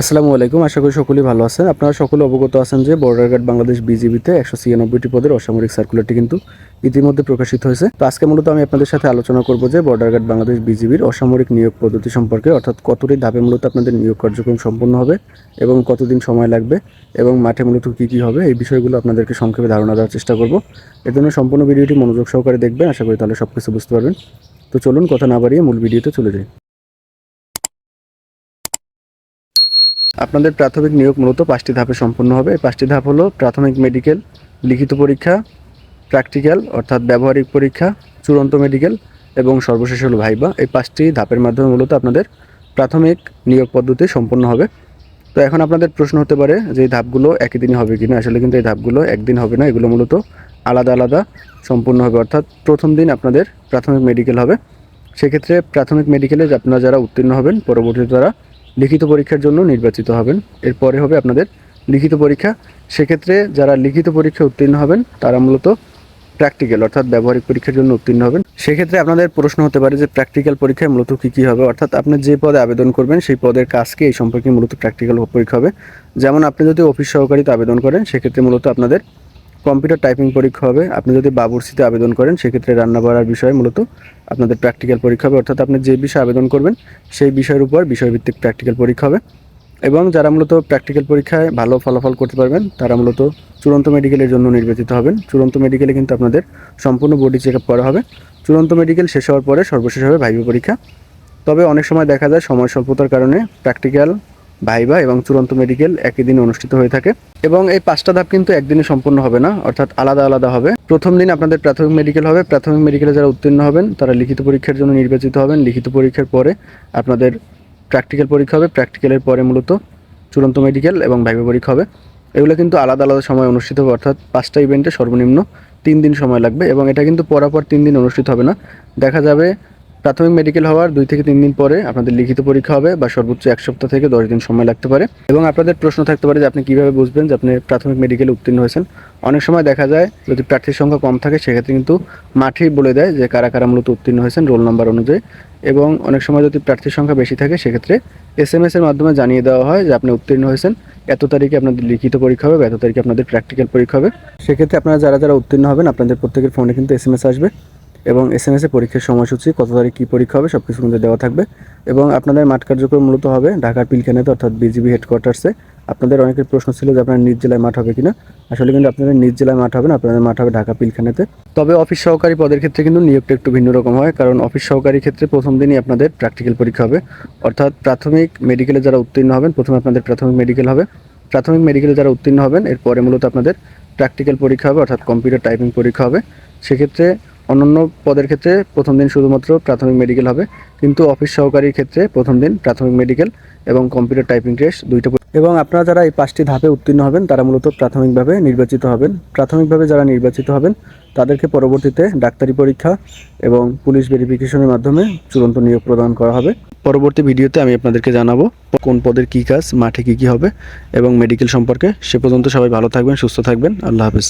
আসসালামু আলাইকুম, আশা করি সকলেই ভালো আছেন। আপনারা সকলে অবগত আছেন যে বর্ডার গার্ড বাংলাদেশ বিজিবিতে একশো ছিয়ানব্বইটি পদের অসামরিক সার্কুলারটি কিন্তু ইতিমধ্যে প্রকাশিত হয়েছে। তো আজকে মূলত আমি আপনাদের সাথে আলোচনা করব যে বর্ডার গার্ড বাংলাদেশ বিজিবির অসামরিক নিয়োগ পদ্ধতি সম্পর্কে, অর্থাৎ কতটি ধাপে মূলত আপনাদের নিয়োগ কার্যক্রম সম্পন্ন হবে এবং কতদিন সময় লাগবে এবং মাঠে মূলত কী কী হবে, এই বিষয়গুলো আপনাদেরকে সংক্ষেপে ধারণা দেওয়ার চেষ্টা করব। এর জন্য সম্পূর্ণ ভিডিওটি মনোযোগ সহকারে দেখবেন, আশা করি তাহলে সব কিছু বুঝতে পারবেন। তো চলুন, কথা না বাড়িয়ে মূল ভিডিওতে চলে যাই। আপনাদের প্রাথমিক নিয়োগ মূলত পাঁচটি ধাপে সম্পন্ন হবে। এই পাঁচটি ধাপ হলো প্রাথমিক মেডিকেল লিখিত পরীক্ষা প্র্যাকটিক্যাল অর্থাৎ ব্যবহারিক পরীক্ষা, চূড়ান্ত মেডিকেল এবং সর্বশেষ হলো ভাইবা এই পাঁচটি ধাপের মাধ্যমে মূলত আপনাদের প্রাথমিক নিয়োগ পদ্ধতি সম্পন্ন হবে। তো এখন আপনাদের প্রশ্ন হতে পারে যে এই ধাপগুলো একই দিনে হবে কি না আসলে কিন্তু এই ধাপগুলো একদিন হবে না, এগুলো মূলত আলাদা আলাদা সম্পূর্ণ হবে। অর্থাৎ প্রথম দিন আপনাদের প্রাথমিক মেডিকেল হবে। সেক্ষেত্রে প্রাথমিক মেডিকেলে আপনারা যারা উত্তীর্ণ হবেন, পরবর্তীতে তারা লিখিত পরীক্ষার জন্য নির্বাচিত হবেন। এরপরে হবে আপনাদের লিখিত পরীক্ষা। সেক্ষেত্রে যারা লিখিত পরীক্ষা উত্তীর্ণ হবেন, তারা মূলত প্র্যাকটিক্যাল অর্থাৎ ব্যবহারিক পরীক্ষার জন্য উত্তীর্ণ হবেন। সেক্ষেত্রে আপনাদের প্রশ্ন হতে পারে যে প্র্যাকটিক্যাল পরীক্ষায় মূলত কী কী হবে? অর্থাৎ আপনি যে পদে আবেদন করবেন, সেই পদের কাজকে এই সম্পর্কে মূলত প্র্যাকটিক্যাল পরীক্ষা হবে। যেমন আপনি যদি অফিস সহকারীতে আবেদন করেন, সেক্ষেত্রে মূলত আপনাদের কম্পিউটার টাইপিং পরীক্ষা হবে। আপনি যদি বাবুরসিতে আবেদন করেন, সেক্ষেত্রে রান্না বাড়ার বিষয়ে মূলত আপনাদের প্র্যাকটিক্যাল পরীক্ষা হবে। অর্থাৎ আপনি যে বিষয়ে আবেদন করবেন, সেই বিষয়ের উপর বিষয়ভিত্তিক প্র্যাকটিক্যাল পরীক্ষা হবে। এবং যারা মূলত প্র্যাকটিক্যাল পরীক্ষায় ভালো ফলাফল করতে পারবেন, তারা মূলত চূড়ান্ত মেডিকেলের জন্য নির্বাচিত হবেন। চূড়ান্ত মেডিকেলে কিন্তু আপনাদের সম্পূর্ণ বডি চেক আপ করা হবে। চূড়ান্ত মেডিকেল শেষ হওয়ার পরে সর্বশেষ হবে ভাইবা পরীক্ষা। তবে অনেক সময় দেখা যায় সময় স্বল্পতার কারণে প্র্যাকটিক্যাল ভাইবা এবং চূড়ান্ত মেডিকেল একই দিনে অনুষ্ঠিত হয়ে থাকে। এবং এই পাঁচটা ধাপ কিন্তু একদিনে সম্পূর্ণ হবে না, অর্থাৎ আলাদা আলাদা হবে। প্রথম দিন আপনাদের প্রাথমিক মেডিকেল হবে। প্রাথমিক মেডিকেলে যারা উত্তীর্ণ হবেন, তারা লিখিত পরীক্ষার জন্য নির্বাচিত হবেন। লিখিত পরীক্ষার পরে আপনাদের প্র্যাকটিক্যাল পরীক্ষা হবে। প্র্যাকটিক্যালের পরে মূলত চূড়ান্ত মেডিকেল এবং ভাইবা পরীক্ষা হবে। এগুলো কিন্তু আলাদা আলাদা সময় অনুষ্ঠিত হবে, অর্থাৎ পাঁচটা ইভেন্টে সর্বনিম্ন তিন দিন সময় লাগবে এবং এটা কিন্তু পরাপর তিন দিন অনুষ্ঠিত হবে না। দেখা যাবে প্রাথমিক মেডিকেল হওয়ার দুই থেকে তিন দিন পরে আপনাদের লিখিত পরীক্ষা হবে বা সর্বোচ্চ এক সপ্তাহ থেকে দশ দিন সময় লাগতে পারে। এবং আপনাদের প্রশ্ন থাকতে পারে যে আপনি কীভাবে বুঝবেন যে আপনি প্রাথমিক মেডিকেলে উত্তীর্ণ হয়েছেন। অনেক সময় দেখা যায় যদি প্রার্থীর সংখ্যা কম থাকে, সেক্ষেত্রে কিন্তু মাঠেই বলে দেয় যে কারা কারা মূলত উত্তীর্ণ হয়েছেন রোল নাম্বার অনুযায়ী। এবং অনেক সময় যদি প্রার্থীর সংখ্যা বেশি থাকে, সেক্ষেত্রে এস এম এস এর মাধ্যমে জানিয়ে দেওয়া হয় যে আপনি উত্তীর্ণ হয়েছেন। এত তারিখে আপনাদের লিখিত পরীক্ষা হবে বা এত তারিখে আপনাদের প্র্যাকটিক্যাল পরীক্ষা হবে। সেক্ষেত্রে আপনারা যারা যারা উত্তীর্ণ হবেন, আপনাদের প্রত্যেকের ফোনে কিন্তু এস এম এস আসবে। এবং এস এম এসে পরীক্ষার সময়সূচি, কত তারিখ কী পরীক্ষা হবে সব কিছু কিন্তু দেওয়া থাকবে। এবং আপনাদের মাঠ কার্যক্রম মূলত হবে ঢাকার পিলখানাতে, অর্থাৎ বিজিবি হেডকোয়ার্টার্সে আপনাদের অনেকের প্রশ্ন ছিল যে আপনার নিজ জেলায় মাঠ হবে কিনা। আসলে কিন্তু আপনাদের নিজ জেলায় মাঠ হবে না, আপনাদের মাঠ হবে ঢাকা পিলখানাতে। তবে অফিস সহকারী পদের ক্ষেত্রে কিন্তু নিয়োগটা একটু ভিন্ন রকম হয়, কারণ অফিস সহকারী ক্ষেত্রে প্রথম দিনই আপনাদের প্র্যাকটিক্যাল পরীক্ষা হবে। অর্থাৎ প্রাথমিক মেডিকেলে যারা উত্তীর্ণ হবেন, প্রথমে আপনাদের প্রাথমিক মেডিকেল হবে। প্রাথমিক মেডিকেলে যারা উত্তীর্ণ হবেন, এরপরে মূলত আপনাদের প্র্যাকটিক্যাল পরীক্ষা হবে, অর্থাৎ কম্পিউটার টাইপিং পরীক্ষা হবে। সেক্ষেত্রে অন্যান্য পদের ক্ষেত্রে প্রথম দিন শুধুমাত্র প্রাথমিক মেডিকেল হবে, কিন্তু অফিস সহকারীর ক্ষেত্রে প্রথম দিন প্রাথমিক মেডিকেল এবং কম্পিউটার টাইপিং টেস্ট দুইটা এবং আপনারা যারা এই পাঁচটি ধাপে উত্তীর্ণ হবেন, তারা মূলত প্রাথমিকভাবে নির্বাচিত হবেন। প্রাথমিকভাবে যারা নির্বাচিত হবেন, তাদেরকে পরবর্তীতে ডাক্তারি পরীক্ষা এবং পুলিশ ভেরিফিকেশনের মাধ্যমে চূড়ান্ত নিয়োগ প্রদান করা হবে। পরবর্তী ভিডিওতে আমি আপনাদেরকে জানাব কোন পদের কী কাজ, মাঠে কী কী হবে এবং মেডিকেল সম্পর্কে। সে পর্যন্ত সবাই ভালো থাকবেন, সুস্থ থাকবেন। আল্লাহ হাফেজ।